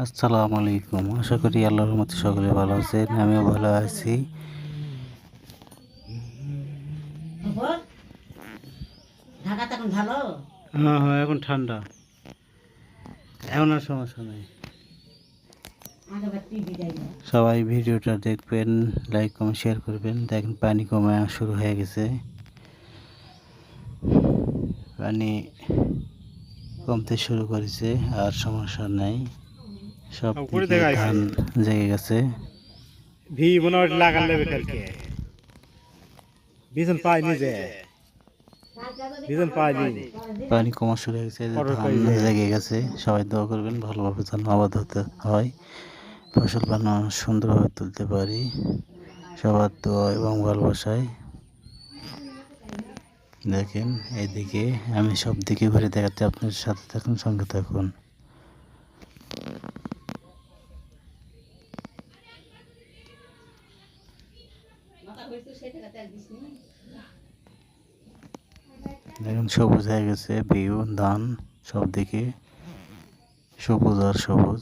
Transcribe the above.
আসসালামু আলাইকুম। আশা করি আল্লাহর মতো সকলে ভালো আছেন আমিও ভালো আছি। হ্যাঁ হ্যাঁ এখন ঠান্ডা। এখন আর সমস্যা নেই। সবাই ভিডিওটা দেখবেন লাইক কমেন্ট শেয়ার করবেন। দেখেন পানি কমে শুরু হয়ে গেছে। পানি কমতে শুরু করেছে আর সমস্যা নাই। সব ধান জেগে গেছে। ভি মনে হয় লাগান নেবে কালকে। বিজন পাইনি যে। বিজন পাইনি পানি কমা শুরু হয়ে গেছে ধান জেগে গেছে। সবাই দোয়া করবেন ভালোভাবে যেন আবাদ হতে হয়। ফসল যেন সুন্দরভাবে তুলতে পারি। সবার দোয়া এবং ভালোবাসায়। দেখেন এইদিকে আমি সব দিকে ঘুরে দেখাতে আপনার সাথে থাকুন সঙ্গে থাকুন। দেখুন সবুজ হয়ে গেছে ভিউ ধান সব দিকে সবুজ আর সবুজ।